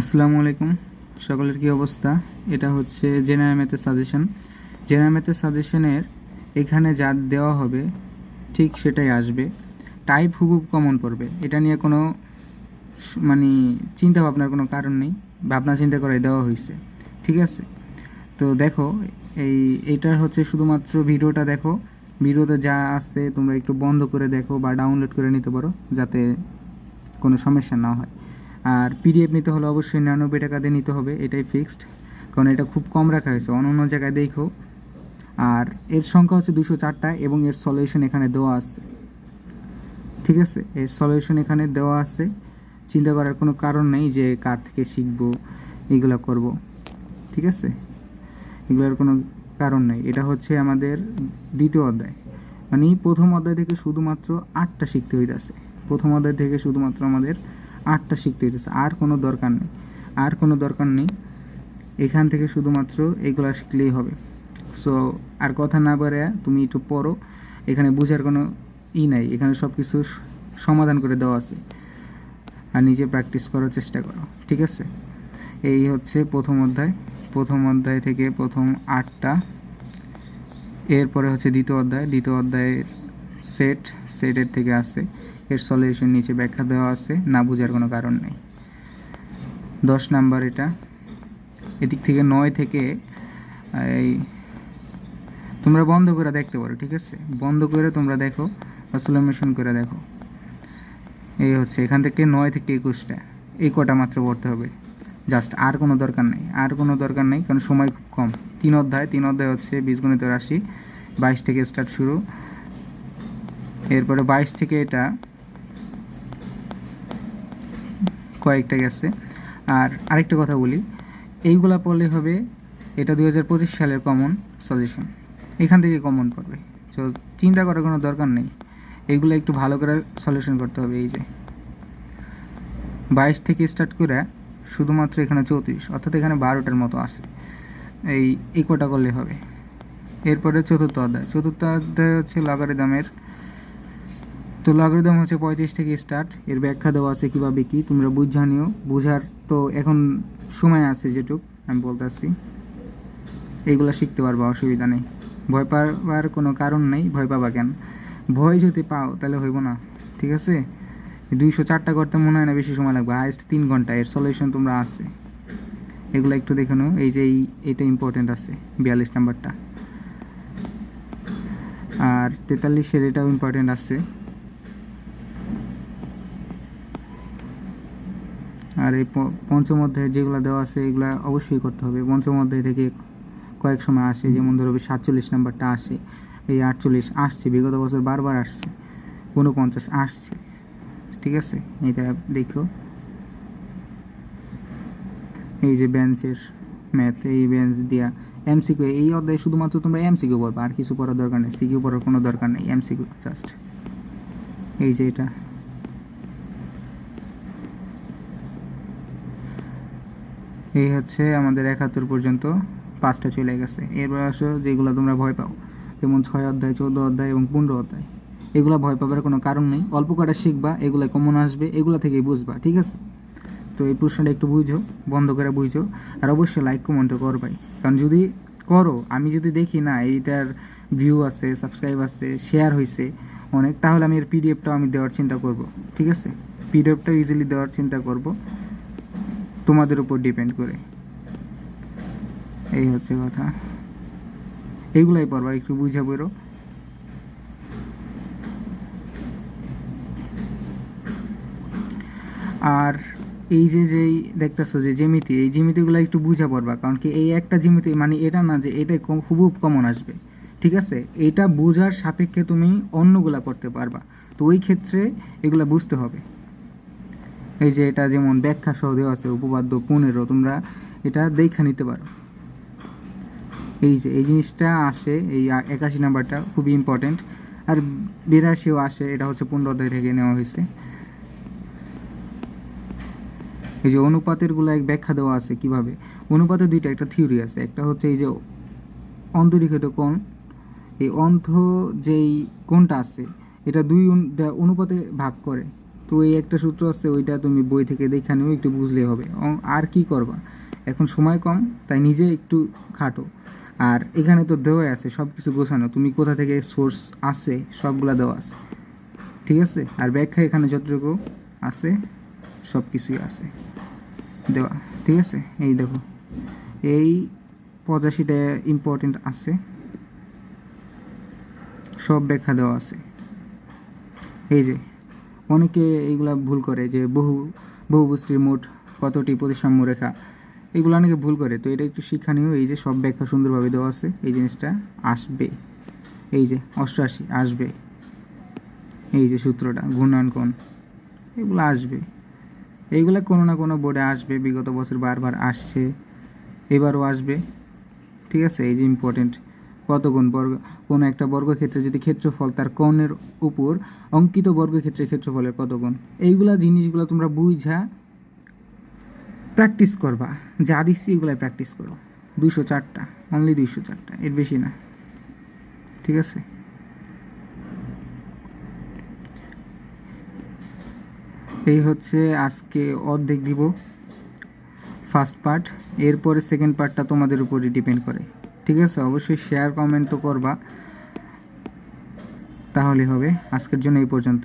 আসসালামু আলাইকুম। সকলের কি অবস্থা? এটা হচ্ছে জেনারেল ম্যাথের সাজেশন জেনারেল ম্যাথের সাজেশনের এখানে যা দেওয়া হবে, ঠিক সেটাই আসবে। টাইপ হুবহুব কমন পড়বে। এটা নিয়ে কোনো মানে চিন্তা ভাবনার কোনো কারণ নেই। ভাবনা চিন্তা করে দেওয়া হয়েছে ঠিক আছে? তো দেখো, এই এইটার হচ্ছে শুধুমাত্র ভিডিওটা দেখো। ভিডিওতে যা আছে তোমরা একটু বন্ধ করে দেখো বা ডাউনলোড করে নিতে পারো, যাতে কোনো সমস্যা না হয়। আর পিডিএফ নিতে হলে অবশ্যই নিরানব্বই টাকা দিয়ে নিতে হবে, এটাই ফিক্সড কারণ এটা খুব কম রাখা হয়েছে, অন্য অন্য জায়গায় দেখো। আর এর সংখ্যা হচ্ছে দুশো চারটা এবং এর সলিউশন এখানে দেওয়া আছে। ঠিক আছে? এর সলিউশন এখানে দেওয়া আছে। চিন্তা করার কোনো কারণ নেই যে কার থেকে শিখব, এগুলো করব। ঠিক আছে? এগুলোর কোনো কারণ নেই। এটা হচ্ছে আমাদের দ্বিতীয় অধ্যায়। মানে প্রথম অধ্যায় থেকে শুধুমাত্র আটটা শিখতে হইতে হইতেছে। প্রথম অধ্যায় থেকে শুধুমাত্র আমাদের আটটা শিখতে হইতেছে। আর কোনো দরকার নেই। আর কোনো দরকার নেই। এখান থেকে শুধুমাত্র এগুলো শিখলেই হবে। সো আর কথা না পারে তুমি একটু পড়ো। এখানে বোঝার কোনো ই নাই। এখানে সব কিছু সমাধান করে দেওয়া আছে। আর নিজে প্র্যাকটিস করার চেষ্টা করো। ঠিক আছে? এই হচ্ছে প্রথম অধ্যায়। প্রথম অধ্যায় থেকে প্রথম আটটা। এরপরে হচ্ছে দ্বিতীয় অধ্যায়। দ্বিতীয় অধ্যায়ের সেট সেটের থেকে আসে এর সলিউশন নিচে ব্যাখ্যা দেওয়া আছে, না বোঝার কোনো কারণ নেই। দশ নাম্বার এটা। এদিক থেকে নয় থেকে, এই, তোমরা বন্ধ করে দেখতে পারো, ঠিক আছে? বন্ধ করে তোমরা দেখো, বা সলিউশন করে দেখো। এই হচ্ছে, এখান থেকে নয় থেকে একুশটা, এই কটা মাত্র পড়তে হবে। জাস্ট আর কোনো দরকার নেই, আর কোনো দরকার নেই, কারণ সময় খুব কম। তিন অধ্যায় তিন অধ্যায় হচ্ছে বীজগণিত রাশি, বাইশ থেকে স্টার্ট শুরু। এরপরে বাইশ থেকে এটা কয়েকটা গেছে। আর আরেকটা কথা বলি, এইগুলা পড়লে হবে এটা দুই হাজার পঁচিশ সালের কমন সাজেশন এখান থেকে কমন পড়বে। তো চিন্তা করার কোনো দরকার নেই। এইগুলো একটু ভালো করে সলিউশন করতে হবে এই যে। বাইশ থেকে স্টার্ট করে শুধুমাত্র এখানে চৌত্রিশ, অর্থাৎ এখানে বারোটার মতো আছে। এই এই করলে হবে। এরপরে চতুর্থ অধ্যায়। চতুর্থ অধ্যায় হচ্ছে লগারিদমের তো লগারিদম হচ্ছে পঁয়ত্রিশ থেকে স্টার্ট এর ব্যাখ্যা দেওয়া আছে কীভাবে কি, তোমরা বুঝা নিও। বুঝার তো এখন সময় আছে যেটুক, আমি বলতেছি। এইগুলো শিখতে পারবা, অসুবিধা নেই। ভয় পাওয়ার কোনো কারণ নেই, ভয় পাবা কেন? ভয় যদি পাও, তাহলে হইব না, ঠিক আছে? দুইশো চারটা করতে মনে হয় না বেশি সময় লাগবে হাইস্ট তিন ঘণ্টা, এর সলিউশন তোমরা আছে। এগুলো একটু দেখে নাও, এই যে এই এটা ইম্পর্টেন্ট আছে, বিয়াল্লিশ নাম্বারটা। আর তেতাল্লিশের এটাও ইম্পর্টেন্ট আছে। আর এই পঞ্চম অধ্যায়ে যেগুলো দেওয়া আছে এগুলো অবশ্যই করতে হবে। পঞ্চম অধ্যায় থেকে কয়েক সময় আসে যেমন ধরো সাতচল্লিশ নাম্বারটা আসে এই আটচল্লিশ আসছে বিগত বছর বারবার আসছে ঊনপঞ্চাশ আসছে ঠিক আছে? এটা দেখো। এই যে বেঞ্চের ম্যাথ এই বেঞ্চ দিয়া এমসিকিউ এই অধ্যায়ে শুধুমাত্র তোমরা এমসিকিউ পড়বে আর কিছু পড়ার দরকার নেই সিকিউ পড়ার কোনো দরকার নেই এমসিকিউ জাস্ট এই যে এটা। এই হচ্ছে আমাদের একাত্তর পর্যন্ত পাঁচটা চলে গেছে। এরপর আসো, যেগুলো তোমরা ভয় পাও, যেমন ছয় অধ্যায়, চৌদ্দ অধ্যায় এবং পনেরো অধ্যায়। এগুলো ভয় পাবার কোনো কারণ নেই। অল্প কটা শিখবা, এগুলো কমন আসবে, এগুলো থেকেই বুঝবা, ঠিক আছে? তো এই প্রশ্নটা একটু বুঝো, বন্ধ করে বুঝো, আর অবশ্যই লাইক কমেন্টও করবাই। কারণ যদি করো, আমি যদি দেখি না, এইটার ভিউ আছে সাবস্ক্রাইব আছে শেয়ার হয়েছে অনেক, তাহলে আমি এর পিডিএফটাও আমি দেওয়ার চিন্তা করব, ঠিক আছে? পিডিএফটাও ইজিলি দেওয়ার চিন্তা করব। তোমাদের উপর ডিপেন্ড করে। এই হচ্ছে কথা। এইগুলাই পড়বা, একটু বুঝে বেরো আর এই যে যেই দেখতেছো যে জ্যামিতি, এই জ্যামিতিগুলো একটু বুঝা পড়বা, কারণ কি এই একটা জ্যামিতি মানে এটা না যে এটা হুবহুব কমন আসবে। ঠিক আছে? এটা বোঝার সাপেক্ষে তুমি অন্যগুলা করতে পারবা। তো ওই ক্ষেত্রে এগুলা বুঝতে হবে। এই যে এটা যেমন ব্যাখ্যা সহ দেওয়া আছে, উপপাদ্য পনেরো, তোমরা এটা দেখা নিতে পারো। এই যে, এই জিনিসটা আসে, এই একাশি নাম্বারটা খুবই ইম্পর্টেন্ট আর বিরাশিও আসে, এটা হচ্ছে পনেরো অধ্যায় থেকে নেওয়া হয়েছে। এই যে অনুপাতেরগুলো এক ব্যাখ্যা দেওয়া আছে কীভাবে? অনুপাতের দুইটা, একটা থিওরি আছে, একটা হচ্ছে এই যে অন্তরিক্ষিত কোণ। এই অন্ধ যেই কোণটা আছে, এটা দুই অনুপাতে ভাগ করে। তো এই একটা সূত্র আছে, ওইটা তুমি বই থেকে দেখে নিও, একটু বুঝলে হবে। আর কি করবা? এখন সময় কম, তাই নিজে একটু খাটো। আর এখানে তো দেওয়াই আছে সব কিছু গোছানো। তুমি কোথা থেকে সোর্স আছে, সবগুলা দেওয়া আছে। ঠিক আছে? আর ব্যাখ্যা এখানে যতটুকু আছে সব কিছুই আছে। দেওয়া, ঠিক আছে? এই দেখো। এই পঁচাশিটা ইম্পর্টেন্ট আছে। সব ব্যাখ্যা দেওয়া আছে। এই যে অনেকে এইগুলা ভুল করে যে বহু বহুবুষ্টির মোট কতটি প্রতিসাম্য রেখা এগুলো অনেকে ভুল করে। তো এটা একটু শিক্ষণীয়, এই যে সব ব্যাখ্যা সুন্দরভাবে দেওয়া আছে, এই জিনিসটা আসবে। এই যে অষ্টআশি, আসবে। এই যে সূত্রটা ঘূর্ণায়নকোণ এগুলো আসবে। এইগুলো কোনো না কোনো বোর্ডে আসবে, বিগত বছর বারবার আসছে, এবারও আসবে। ঠিক আছে? এই যে ইম্পর্টেন্ট কত গুণ বর্গ, কোনো একটা বর্গক্ষেত্রে যদি ক্ষেত্রফল তার কোণের উপর, অঙ্কিত বর্গক্ষেত্রের ক্ষেত্রফলের কত গুণ এইগুলা জিনিসগুলো তোমরা বুঝা প্র্যাকটিস করবা। যা দিচ্ছি এগুলাই প্র্যাকটিস করো। দুশো চারটা অনলি দুইশো চারটা, এর বেশি না। ঠিক আছে? এই হচ্ছে আজকে অর্ধেক দিব। ফার্স্ট পার্ট এরপরে সেকেন্ড পার্টটা তোমাদের উপরে ডিপেন্ড করে। ঠিক আছে? অবশ্যই শেয়ার কমেন্ট তো করবা। তাহলে হবে। আজকের জন্য এই পর্যন্ত